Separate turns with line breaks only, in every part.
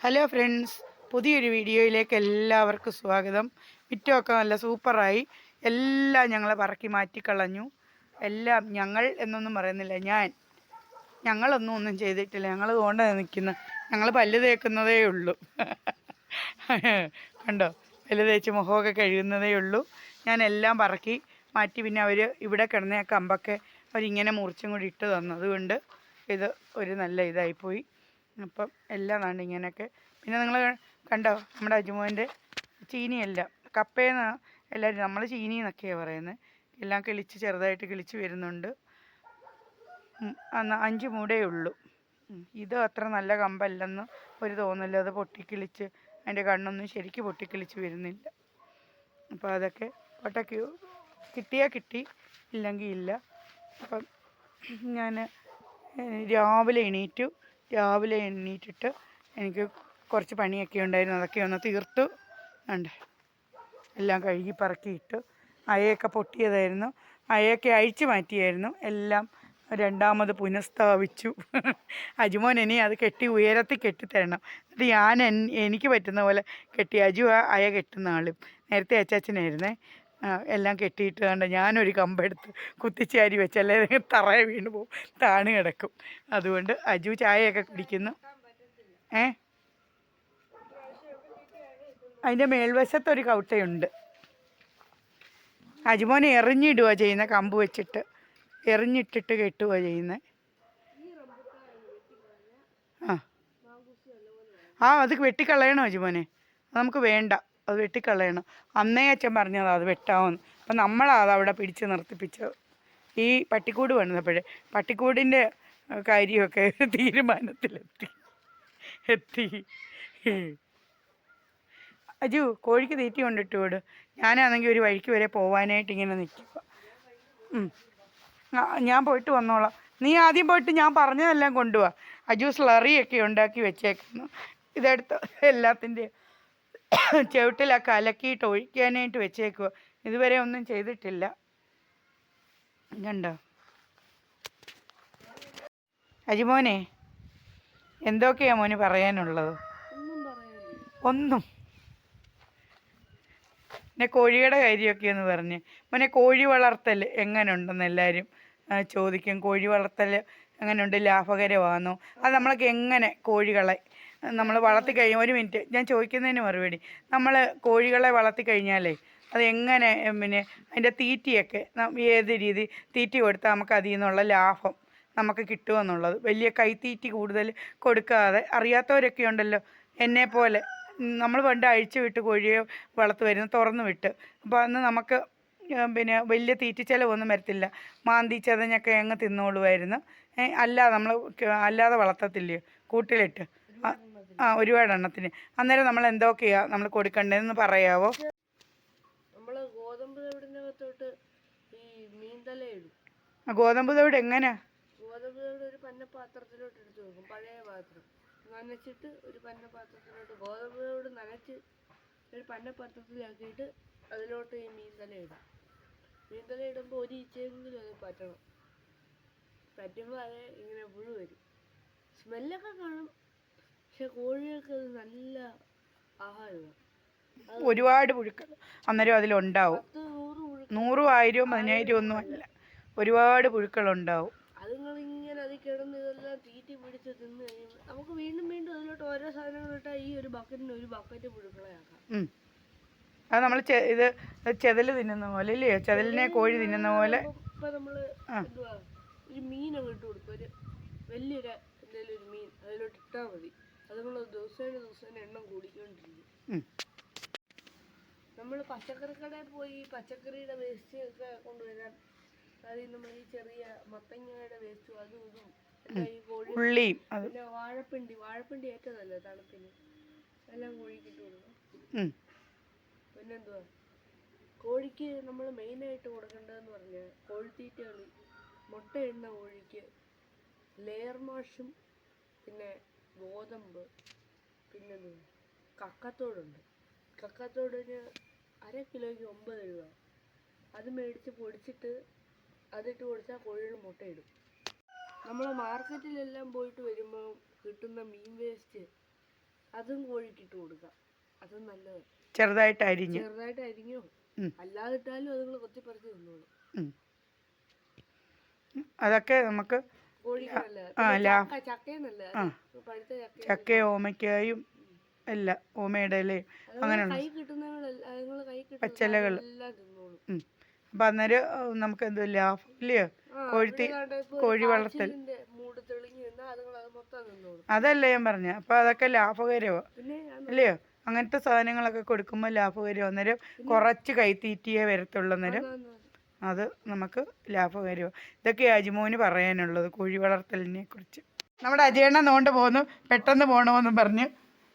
Hello friends പുതിയൊരു വീഡിയോയിലേക്ക് എല്ലാവർക്കും സ്വാഗതം. വിറ്റമൊക്കെ നല്ല സൂപ്പറായി. എല്ലാം ഞങ്ങൾ പറക്കി മാറ്റിക്കളഞ്ഞു എല്ലാം ഞങ്ങൾ എന്നൊന്നും പറയുന്നില്ല. ഞാൻ. ഞങ്ങളൊന്നും ഒന്നും ചെയ്തിട്ടില്ല. ഞങ്ങൾ കൊണ്ട് നിൽക്കുന്ന. ഞങ്ങൾ പല്ല് തേക്കുന്നതേ ഉള്ളൂ. കണ്ടോ? പല്ല് തേച്ച് മുഖമൊക്കെ കഴുകുന്നതേ ഉള്ളൂ. ഞാൻ എല്ലാം പറക്കി മാറ്റി. പിന്നെ അവർ ഇവിടെ കിടന്ന ആ അവരിങ്ങനെ മുറിച്ചും കൂടി ഇട്ട് തന്നു. അതുകൊണ്ട് ഇത് ഒരു നല്ല ഇതായിപ്പോയി. അപ്പം എല്ലാം കണ്ട് ഇങ്ങനെയൊക്കെ. പിന്നെ നിങ്ങൾ കണ്ടോ നമ്മുടെ അജുമോന്റെ ചീനിയല്ല. കപ്പയെന്ന് എല്ലാവരും നമ്മൾ ചീനി എന്നൊക്കെയാണ് പറയുന്നത് എല്ലാം കിളിച്ച് ചെറുതായിട്ട് കിളിച്ച് വരുന്നുണ്ട്. അഞ്ച് മൂടേ ഉള്ളൂ. ഇത് അത്ര നല്ല കമ്പല്ലെന്ന് ഒരു തോന്നില്ല അത് പൊട്ടിക്കിളിച്ച് അതിന്റെ കണ്ണൊന്നും ശരിക്ക് പൊട്ടിക്കിളിച്ച് വരുന്നില്ല. അപ്പോൾ അതൊക്കെ പൊട്ടക്ക് കിട്ടിയാൽ കിട്ടി ഇല്ലെങ്കിൽ ഇല്ല. അപ്പം ഞാൻ രാവിലെ എണീറ്റു. രാവിലെ എണ്ണീറ്റിട്ട് എനിക്ക് കുറച്ച് പണിയൊക്കെ ഉണ്ടായിരുന്നു. അതൊക്കെ ഒന്ന് തീർത്തു. ഉണ്ട് എല്ലാം കഴുകി പറക്കിയിട്ട് അയയൊക്കെ പൊട്ടിയതായിരുന്നു. അയയൊക്കെ അഴിച്ചു മാറ്റിയായിരുന്നു. എല്ലാം രണ്ടാമത് പുനഃസ്ഥാപിച്ചു. അജുമോൻ ഇനി അത് കെട്ടി ഉയരത്തിൽ കെട്ടിത്തരണം. എന്നിട്ട് ഞാൻ എനിക്ക് പറ്റുന്ന പോലെ കെട്ടി അജു അയ കെട്ടുന്ന ആളും. നേരത്തെ അച്ചാച്ചനായിരുന്നേ. എല്ലാം കെട്ടിയിട്ട് കണ്ട ഞാനൊരു കമ്പെടുത്ത് കുത്തിച്ചാരി വെച്ചല്ലേ തറയെ വീണ് പോകും താണു കിടക്കും. അതുകൊണ്ട് അജു ചായയൊക്കെ കുടിക്കുന്നു. ഏ? അതിന്റെ മേൽവശത്തൊരു കൗട്ടയുണ്ട്. അജുമോനെ എറിഞ്ഞിടുക ചെയ്യുന്ന കമ്പ് വെച്ചിട്ട്. എറിഞ്ഞിട്ടിട്ട് കെട്ടുക ചെയ്യുന്നത് ആ. ആ അത് വെട്ടിക്കളയണോ അജുമോനെ? നമുക്ക് വേണ്ട. അത് വെട്ടിക്കളയണം. അന്നേ അച്ഛൻ പറഞ്ഞതാ അത് വെട്ടാമെന്ന് അപ്പം നമ്മളത് അവിടെ പിടിച്ച് നിർത്തിപ്പിച്ചത്. ഈ പട്ടിക്കൂട് പണിതപ്പോഴേ പട്ടിക്കൂടിന്റെ കാര്യമൊക്കെ തീരുമാനത്തിലെത്തി. എത്തി. അജു കോഴിക്ക് തീറ്റി കൊണ്ടിട്ട് വിട്. ഞാനാണെങ്കിൽ ഒരു വഴിക്ക് വരെ പോവാനായിട്ട് ഇങ്ങനെ നിൽക്കുക ഞാൻ പോയിട്ട് വന്നോളാം. നീ ആദ്യം പോയിട്ട് ഞാൻ പറഞ്ഞതെല്ലാം കൊണ്ടുപോവാ അജു സ്ലറിയൊക്കെ ഉണ്ടാക്കി വെച്ചേക്കുന്നു. ഇതെടുത്ത് ചുവട്ടിലൊക്കെ അലക്കിയിട്ട് ഒഴിക്കാനായിട്ട് വെച്ചേക്കുക ഇതുവരെ ഒന്നും ചെയ്തിട്ടില്ല. കണ്ടോ? അജിമോനെ എന്തൊക്കെയാ മോന് പറയാനുള്ളത്? ഒന്നും പിന്നെ കോഴിയുടെ കാര്യമൊക്കെ എന്ന് പറഞ്ഞ്. മോനെ കോഴി വളർത്തൽ എങ്ങനെയുണ്ടെന്ന് എല്ലാവരും ചോദിക്കും. കോഴി വളർത്തൽ എങ്ങനെയുണ്ട് ലാഭകരമാണോ? അത് നമ്മളൊക്കെ എങ്ങനെ കോഴികളെ നമ്മൾ വളർത്തി കഴിയും ഒരു മിനിറ്റ് ഞാൻ ചോദിക്കുന്നതിന് മറുപടി. നമ്മൾ കോഴികളെ വളർത്തി കഴിഞ്ഞാലേ അത് എങ്ങനെ പിന്നെ അതിന്റെ തീറ്റിയൊക്കെ ഏത് രീതി തീറ്റി കൊടുത്താൽ നമുക്ക് അതിൽ നിന്നുള്ള ലാഭം നമുക്ക് കിട്ടുമെന്നുള്ളത് വലിയ കൈത്തീറ്റി കൂടുതൽ കൊടുക്കാതെ അറിയാത്തവരൊക്കെ ഉണ്ടല്ലോ എന്നെ പോലെ. നമ്മൾ പണ്ട് അഴിച്ചു വിട്ട് കോഴിയെ വളർത്തു വരുന്നു തുറന്നു വിട്ട്. അപ്പോൾ അന്ന് നമുക്ക് പിന്നെ വലിയ തീറ്റി ചിലവൊന്നും വരത്തില്ല. മാന്തി ചതഞ്ഞൊക്കെ അങ്ങ് തിന്നോളുമായിരുന്നു അല്ലാതെ നമ്മൾ അല്ലാതെ വളർത്തത്തില്ലയോ? കൂട്ടിലിട്ട്. ആ, ഒരുപാട് എണ്ണത്തിന്. അന്നേരം നമ്മൾ എന്തൊക്കെയാ നമ്മൾ കൊടുക്കണ്ടെന്ന് പറയാവോ?
നമ്മൾ ഗോതമ്പ് തവിടിനകത്തോട്ട് ഈ മീൻതല ഇടും.
ആ, ഗോതമ്പ് തവിട് എങ്ങനെയാ
ഗോതമ്പ് തവിട് ഒരു എടുത്ത് വെക്കും പഴയ പാത്രം. നനച്ചിട്ട് ഒരു ഗോതമ്പ് തവിട് നനച്ച് ഒരു അതിലോട്ട് ഈ മീൻതല ഇടും. മീൻതല ഇടുമ്പോൾ ഒരു ഈച്ചയെങ്കിലും അത് പറ്റണം. പറ്റുമ്പോൾ അത് ഇങ്ങനെ പുഴു വരും. സ്മെല്ലൊക്കെ കാണും. പക്ഷെ കോഴികൾക്ക് അത് നല്ല ആഹാരമാണ്
ഒരുപാട് പുഴുക്കൾ അന്നേരം അതിലുണ്ടാവും.
നൂറ്
ആയിരവും പതിനായിരവും ഒന്നും അല്ല. ഒരുപാട് പുഴുക്കളുണ്ടാവും.
ഉണ്ടാവും ഇങ്ങനെ അതിൽ കിടന്ന് ഇതെല്ലാം തീറ്റി പിടിച്ച് തിന്ന് കഴിയുമ്പോൾ നമുക്ക് വീണ്ടും വീണ്ടും അതിലോട്ട് ഓരോ സാധനങ്ങൾ ഇട്ടാൽ ഈ ഒരു ബക്കറ്റിന് ഒരു ബക്കറ്റ് പുഴുക്കളെ ആക്കാം.
അത് നമ്മൾ ഇത് ചെതൽ തിന്നുന്ന പോലെ ഇല്ലയോ ചെതലിനെ കോഴി തിന്നുന്ന പോലെ.
ഇപ്പം നമ്മൾ ഒരു മീൻ അങ്ങ് ഇട്ട് കൊടുക്കും. ഒരു വലിയൊരു എന്തെങ്കിലും ഒരു മീൻ അതിലോട്ട് ഇട്ടാൽ മതി. അതുങ്ങൾ ദിവസേന ദിവസേന എണ്ണം കൂടിക്കൊണ്ടിരിക്കും. നമ്മൾ പച്ചക്കറി കടയിൽ പോയി പച്ചക്കറിയുടെ വേസ്റ്റ് ഒക്കെ കൊണ്ടുവരാൻ അതിൽ നമ്മൾ ഈ ചെറിയ മത്തങ്ങയുടെ വേസ്റ്റും അതും ഇതും
അത്.
പിന്നെ വാഴപ്പിണ്ടി വാഴപ്പിണ്ടി ഏറ്റവും നല്ലത് തണുപ്പിന്. എല്ലാം കോഴിക്ക് ഇട്ട് കൊടുക്കും.
ആയിട്ട്
പിന്നെന്തുവാ? കോഴിക്ക് നമ്മൾ മെയിനായിട്ട് കൊടുക്കേണ്ടതെന്ന് പറഞ്ഞാൽ കോഴിത്തീറ്റകൾ മുട്ടയിടുന്ന കോഴിക്ക് ലെയർ മാഷും പിന്നെ ഗോതമ്പ് പിന്നെന്തുവാ കക്കത്തോടുണ്ട്. കക്കത്തോടിന് അര കിലോയ്ക്ക് ഒമ്പത് രൂപ. അത് മേടിച്ച് പൊടിച്ചിട്ട് അതിട്ട് കൊടുത്താൽ കോഴികൾ മുട്ടയിടും നമ്മൾ മാർക്കറ്റിലെല്ലാം പോയിട്ട് വരുമ്പോൾ കിട്ടുന്ന മീൻ വേസ്റ്റ് അതും കോഴിക്ക് ഇട്ട് കൊടുക്കാം. അതും നല്ലത്.
ചെറുതായിട്ട് അരിഞ്ഞ്.
ചെറുതായിട്ട് അരിഞ്ഞോ? അല്ലാതിട്ടാലും അതുങ്ങൾ കൊത്തിപ്പറിച്ച് തിന്നോളും.
അതൊക്കെ നമുക്ക്
ചക്ക
ഓമയ്ക്കായും എല്ലാം ഓമയുടെ ഇലയും അങ്ങനെയുള്ള പച്ചിലകൾ. അപ്പം അന്നേരം നമുക്ക് എന്തോ ലാഭം ഇല്ലയോ? കോഴിത്തി കോഴി വളർത്തൽ. അതല്ല ഞാൻ പറഞ്ഞ. അപ്പം അതൊക്കെ
ലാഭകരമോ ഇല്ലയോ?
അല്ലയോ അങ്ങനത്തെ സാധനങ്ങളൊക്കെ കൊടുക്കുമ്പോൾ ലാഭകരമോ അന്നേരം കുറച്ച് കൈത്തീറ്റിയേ വരത്തുള്ളൂ അന്നേരം. അത് നമുക്ക് ലാഭകരമാണ് ഇതൊക്കെ അജിമോന് പറയാനുള്ളത് കോഴി വളർത്തലിനെ കുറിച്ച്. നമ്മുടെ അജയണ്ണ നോണ്ട് പോന്നു പെട്ടെന്ന് പോകണമെന്നും പറഞ്ഞു.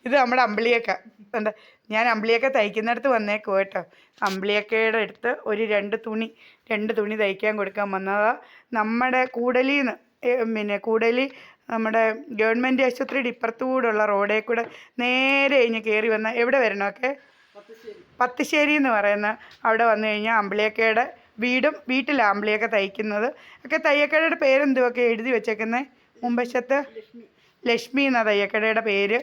ഇത് നമ്മുടെ അമ്പിളിയക്ക. എന്താ ഞാൻ അമ്പിളിയൊക്കെ തയ്ക്കുന്നിടത്ത് വന്നേക്കോ കേട്ടോ. അമ്പിളിയക്കയുടെ അടുത്ത് ഒരു രണ്ട് തുണി രണ്ട് തുണി തയ്ക്കാൻ കൊടുക്കാൻ വന്നതാ നമ്മുടെ കൂടലിന്ന്. പിന്നെ കൂടലി നമ്മുടെ ഗവൺമെന്റ് ആശുപത്രിയുടെ ഇപ്പുറത്തുകൂടെയുള്ള റോഡേ കൂടെ നേരെ കഴിഞ്ഞ് കയറി വന്ന എവിടെ വരണമൊക്കെ? പത്തുശ്ശേരി എന്ന് പറയുന്ന അവിടെ വന്നു കഴിഞ്ഞാൽ അമ്പിളിയക്കയുടെ വീടും വീട്ടിൽ ആംബ്ലിയൊക്കെ തയ്ക്കുന്നത്. ഒക്കെ തയ്യക്കടയുടെ പേരെന്തുവൊക്കെ എഴുതി വെച്ചേക്കുന്നത് മുമ്പശത്ത് ലക്ഷ്മി എന്നാണ് തയ്യക്കടയുടെ പേര്.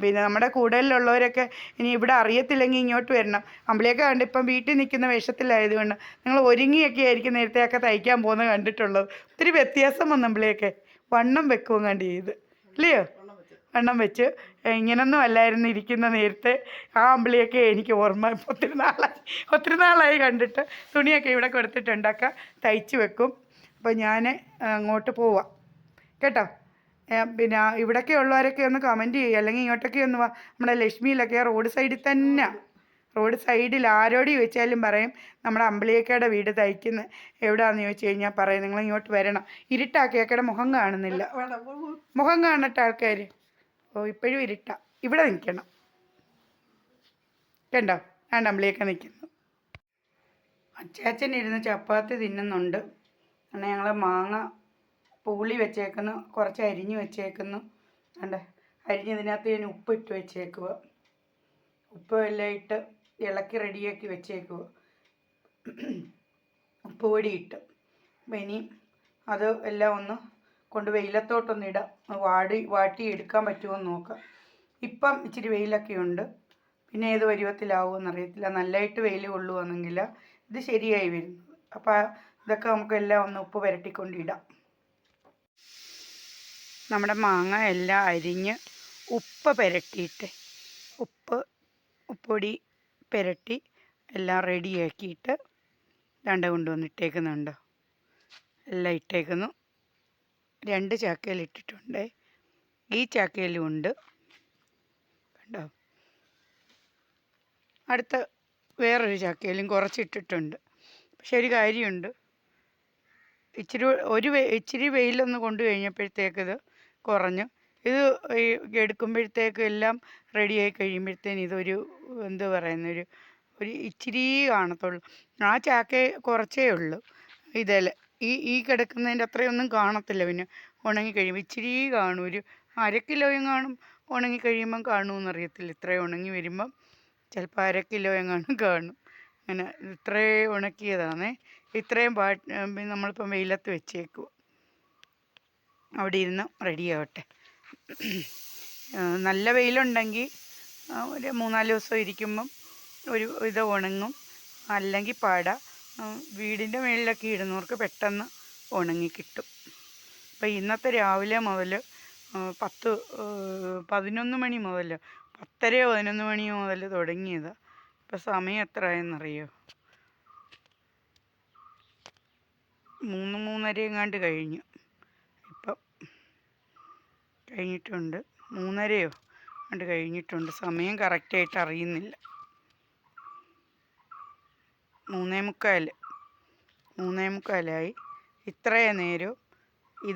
പിന്നെ നമ്മുടെ കൂടുതലുള്ളവരൊക്കെ ഇനി ഇവിടെ അറിയത്തില്ലെങ്കിൽ ഇങ്ങോട്ട് വരണം. അമ്പിളിയൊക്കെ കണ്ട് ഇപ്പം വീട്ടിൽ നിൽക്കുന്ന വേഷത്തിലായതുകൊണ്ട് നിങ്ങൾ ഒരുങ്ങിയൊക്കെ ആയിരിക്കും നേരത്തെയൊക്കെ തയ്ക്കാൻ പോകുന്നത് കണ്ടിട്ടുള്ളത്. ഒത്തിരി വ്യത്യാസം വന്നു അമ്പിളിയൊക്കെ. വണ്ണം വെക്കുകയും കണ്ട് ചെയ്ത്. ഇല്ലയോ? വണ്ണം വെച്ച് ഇങ്ങനൊന്നും അല്ലായിരുന്നു ഇരിക്കുന്ന നേരത്തെ. ആ അമ്പിളിയൊക്കെ എനിക്ക് ഓർമ്മ ഒത്തിരി നാളായി. ഒത്തിരി നാളായി കണ്ടിട്ട്. തുണിയൊക്കെ ഇവിടെ കൊടുത്തിട്ടുണ്ടാക്കുക തയ്ച്ച് വെക്കും. അപ്പോൾ ഞാൻ അങ്ങോട്ട് പോവാം. കേട്ടോ? പിന്നെ ഇവിടെയൊക്കെ ഉള്ളവരൊക്കെ ഒന്ന് കമന്റ് ചെയ്യുക അല്ലെങ്കിൽ ഇങ്ങോട്ടൊക്കെ ഒന്ന് വാ. നമ്മുടെ ലക്ഷ്മിയിലൊക്കെ റോഡ് സൈഡിൽ തന്നെ. റോഡ് സൈഡിൽ ആരോട് ചോദിച്ചാലും പറയും നമ്മുടെ അമ്പിളിയക്കയുടെ വീട് തയ്ക്കുന്ന. എവിടെയാണെന്ന് ചോദിച്ചു കഴിഞ്ഞാൽ പറയും. നിങ്ങൾ ഇങ്ങോട്ട് വരണം. ഇരുട്ടാക്കിയക്കയുടെ മുഖം കാണുന്നില്ല. മുഖം കാണട്ടെ ആൾക്കാർ ഓ ഇപ്പോഴും ഇരുട്ട. ഇവിടെ നിൽക്കണം. കണ്ടോ? ഞാൻ അമ്പിളിയൊക്കെ നിൽക്കുന്നു. അച്ചാച്ചൻ ഇരുന്ന് ചപ്പാത്തി തിന്നുന്നുണ്ട്. അങ്ങനെ ഞങ്ങൾ മാങ്ങ പൂളി വെച്ചേക്കുന്നു. കുറച്ച് അരിഞ്ഞ് വെച്ചേക്കുന്നു. കണ്ടേ? അരിഞ്ഞതിനകത്ത് ഞാൻ ഉപ്പിട്ട് വെച്ചേക്കുക ഉപ്പ് എല്ലാം ഇട്ട് ഇളക്കി റെഡിയാക്കി വെച്ചേക്കുക ഉപ്പ് പൊടി ഇട്ട്. അപ്പം ഇനി അത് എല്ലാം ഒന്ന് കൊണ്ട് വെയിലത്തോട്ടൊന്ന് ഇടാം. വാടി വാട്ടി എടുക്കാൻ പറ്റുമോ എന്ന് നോക്കാം. ഇപ്പം ഇച്ചിരി വെയിലൊക്കെ ഉണ്ട്. പിന്നെ ഏത് പരുവത്തിലാവുമെന്ന് അറിയത്തില്ല നല്ലതായിട്ട് വെയിൽ കൊള്ളുവാണെങ്കിൽ ഇത് ശരിയായി വരുന്നത് അപ്പോൾ ഇതൊക്കെ നമുക്ക് എല്ലാം ഒന്ന് ഉപ്പ് പുരട്ടിക്കൊണ്ടിടാം നമ്മുടെ മാങ്ങ എല്ലാം അരിഞ്ഞ് ഉപ്പ് പുരട്ടിയിട്ട് ഉപ്പ് ഉപ്പൊടി പുരട്ടി എല്ലാം റെഡിയാക്കിയിട്ട് രണ്ട് കൊണ്ടുവന്ന് ഇട്ടേക്കുന്നുണ്ട്. എല്ലാം ഇട്ടേക്കുന്നു. രണ്ട് ചാക്കയിൽ ഇട്ടിട്ടുണ്ട് ഈ ചാക്കയിലും ഉണ്ട് കണ്ടോ? അടുത്ത വേറൊരു ചാക്കയിലും കുറച്ചിട്ടിട്ടുണ്ട്. പക്ഷെ ഒരു കാര്യമുണ്ട്. ഇച്ചിരി ഒരു ഇച്ചിരി വെയിലൊന്ന് കൊണ്ടു കഴിഞ്ഞപ്പോഴത്തേക്ക് ഇത് കുറഞ്ഞു. ഇത് എടുക്കുമ്പോഴത്തേക്ക് എല്ലാം റെഡിയായി കഴിയുമ്പോഴത്തേന് ഇതൊരു എന്ത് പറയുന്ന ഒരു ഒരു ഇച്ചിരി കാണത്തുള്ളൂ. ആ ചാക്ക കുറച്ചേ ഉള്ളൂ. ഇതിൽ ഈ ഈ കിടക്കുന്നതിന്റെ അത്രയൊന്നും കാണത്തില്ല. പിന്നെ ഉണങ്ങി കഴിയുമ്പോൾ ഇച്ചിരി കാണും ഒരു അര കിലോയും കാണും. ഉണങ്ങി കഴിയുമ്പം കാണുമെന്ന് അറിയത്തില്ല ഇത്രയും ഉണങ്ങി വരുമ്പം ചിലപ്പോൾ അര കിലോ എങ്ങാനും കാണും. അങ്ങനെ ഇത്രയും ഉണക്കിയതാണേ. ഇത്രയും പാ നമ്മളിപ്പം വെയിലത്ത് വെച്ചേക്കുക അവിടെ ഇരുന്ന് റെഡിയാവട്ടെ. നല്ല വെയിലുണ്ടെങ്കിൽ ഒരു മൂന്നാൽ ദിവസം ഇരിക്കുമ്പം ഒരു ഇത് ഉണങ്ങും. അല്ലെങ്കിൽ പാട. വീടിന്റെ മുകളിലൊക്കെ ഇടുന്നവർക്ക് പെട്ടെന്ന് ഉണങ്ങി കിട്ടും. അപ്പോൾ ഇന്നത്തെ രാവിലെ മുതൽ പത്ത് പതിനൊന്ന് മണി മുതൽ പത്തര പതിനൊന്ന് മണി മുതൽ തുടങ്ങിയത്. ഇപ്പോൾ സമയം എത്ര ആയെന്നറിയോ മൂന്ന് മൂന്നര എങ്ങാണ്ട് കഴിഞ്ഞു. ഇപ്പം കഴിഞ്ഞിട്ടുണ്ട്. മൂന്നരയോ? കണ്ട് കഴിഞ്ഞിട്ടുണ്ട്. സമയം കറക്റ്റായിട്ട് അറിയുന്നില്ല. മൂന്നേ മുക്കാൽ മൂന്നേ മുക്കാലായി. ഇത്രയേ നേരം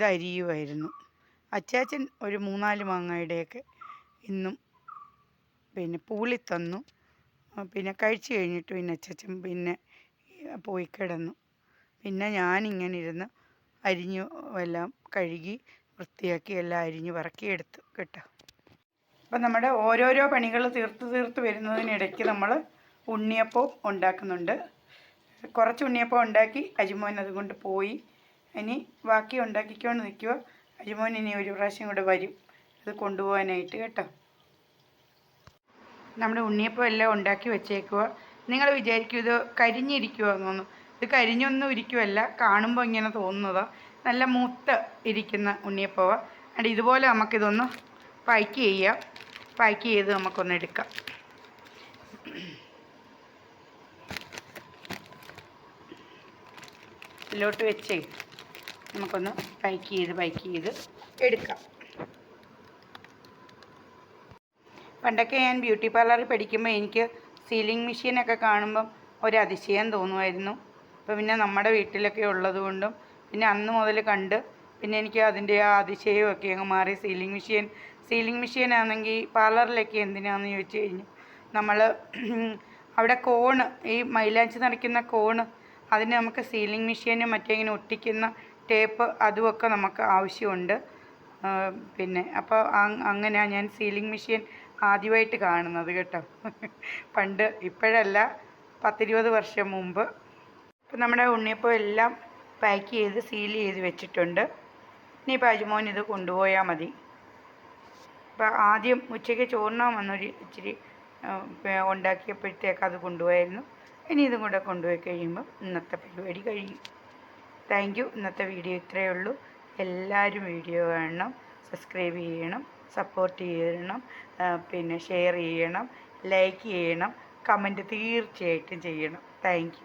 അരിയുമായിരുന്നു അച്ചാച്ചൻ ഒരു മൂന്നാൽ മാങ്ങയുടെയൊക്കെ ഇന്നും പിന്നെ പൂളി തന്നു പിന്നെ കഴിച്ചു കഴിഞ്ഞിട്ട് പിന്നെ അച്ചാച്ചൻ പിന്നെ പോയി കിടന്നു. പിന്നെ ഞാനിങ്ങനെ ഇരുന്ന് അരിഞ്ഞു എല്ലാം കഴുകി വൃത്തിയാക്കി എല്ലാം അരിഞ്ഞ് പറക്കിയെടുത്ത് കേട്ടോ. അപ്പം നമ്മുടെ ഓരോരോ പണികൾ തീർത്ത് തീർത്ത് വരുന്നതിനിടയ്ക്ക് നമ്മൾ ഉണ്ണിയപ്പവും ഉണ്ടാക്കുന്നുണ്ട്. കുറച്ച് ഉണ്ണിയപ്പം ഉണ്ടാക്കി അജിമോൻ അതുകൊണ്ട് പോയി. ഇനി ബാക്കി ഉണ്ടാക്കിക്കൊണ്ട് നിൽക്കുക അജിമോൻ ഇനി ഒരു പ്രാവശ്യം കൂടെ വരും. അത് കൊണ്ടുപോകാനായിട്ട് കേട്ടോ. നമ്മുടെ ഉണ്ണിയപ്പം എല്ലാം ഉണ്ടാക്കി വെച്ചേക്കുക നിങ്ങൾ വിചാരിക്കും ഇത് കരിഞ്ഞിരിക്കുമോ എന്നൊന്നും ഇത് കരിഞ്ഞൊന്നും ഇരിക്കുമല്ല കാണുമ്പോൾ ഇങ്ങനെ തോന്നുന്നത്. നല്ല മൂത്ത് ഇരിക്കുന്ന ഉണ്ണിയപ്പവ. അതുകൊണ്ട് ഇതുപോലെ നമുക്കിതൊന്ന് പാക്ക് ചെയ്യാം. പാക്ക് ചെയ്ത് നമുക്കൊന്ന് എടുക്കാം. ഇതിലോട്ട് വെച്ചേ. നമുക്കൊന്ന് പാക്ക് ചെയ്ത് പാക്ക് ചെയ്ത് എടുക്കാം. പണ്ടൊക്കെ ഞാൻ ബ്യൂട്ടി പാർലറിൽ പഠിക്കുമ്പോൾ എനിക്ക് സീലിംഗ് മെഷീനൊക്കെ കാണുമ്പം ഒരു അതിശയം തോന്നുമായിരുന്നു. അപ്പോൾ പിന്നെ നമ്മുടെ വീട്ടിലൊക്കെ ഉള്ളതുകൊണ്ടും പിന്നെ അന്ന് മുതൽ കണ്ട് പിന്നെ എനിക്ക് അതിന്റെ ആ അതിശയമൊക്കെ അങ്ങ് മാറി. സീലിംഗ് മെഷീൻ സീലിംഗ് മെഷീൻ ആണെങ്കിൽ പാർലറിലൊക്കെ എന്തിനാണെന്ന് ചോദിച്ചു കഴിഞ്ഞു. നമ്മൾ അവിടെ കോണ് ഈ മൈലാഞ്ചി നിറയ്ക്കുന്ന കോണ് അതിന് നമുക്ക് സീലിംഗ് മെഷീനും മറ്റേ ഇങ്ങനെ ഒട്ടിക്കുന്ന ടേപ്പ് അതുമൊക്കെ നമുക്ക് ആവശ്യമുണ്ട്. പിന്നെ അപ്പോൾ അങ്ങനെയാണ് ഞാൻ സീലിംഗ് മെഷീൻ ആദ്യമായിട്ട് കാണുന്നത് കേട്ടോ. പണ്ട് ഇപ്പോഴല്ല പത്തിരുപത് വർഷം മുമ്പ്. ഇപ്പം നമ്മുടെ ഉണ്ണിയപ്പം എല്ലാം പാക്ക് ചെയ്ത് സീൽ ചെയ്ത് വെച്ചിട്ടുണ്ട്. ഇനി ഇനിയിപ്പോൾ അജുമോൻ ഇത് കൊണ്ടുപോയാൽ മതി. അപ്പോൾ ആദ്യം ഉച്ചയ്ക്ക് ചോറിനാൻ വന്നൊരു ഇച്ചിരി ഉണ്ടാക്കിയപ്പോഴത്തേക്ക് അത് കൊണ്ടുപോയായിരുന്നു. ഇനി ഇതും കൂടെ കൊണ്ടുപോയി കഴിയുമ്പോൾ ഇന്നത്തെ പരിപാടി കഴിയും താങ്ക് യു ഇന്നത്തെ വീഡിയോ ഇത്രയേ ഉള്ളൂ. എല്ലാവരും വീഡിയോ കാണണം സബ്സ്ക്രൈബ് ചെയ്യണം സപ്പോർട്ട് ചെയ്യണം പിന്നെ ഷെയർ ചെയ്യണം ലൈക്ക് ചെയ്യണം കമന്റ് തീർച്ചയായിട്ടും ചെയ്യണം. താങ്ക്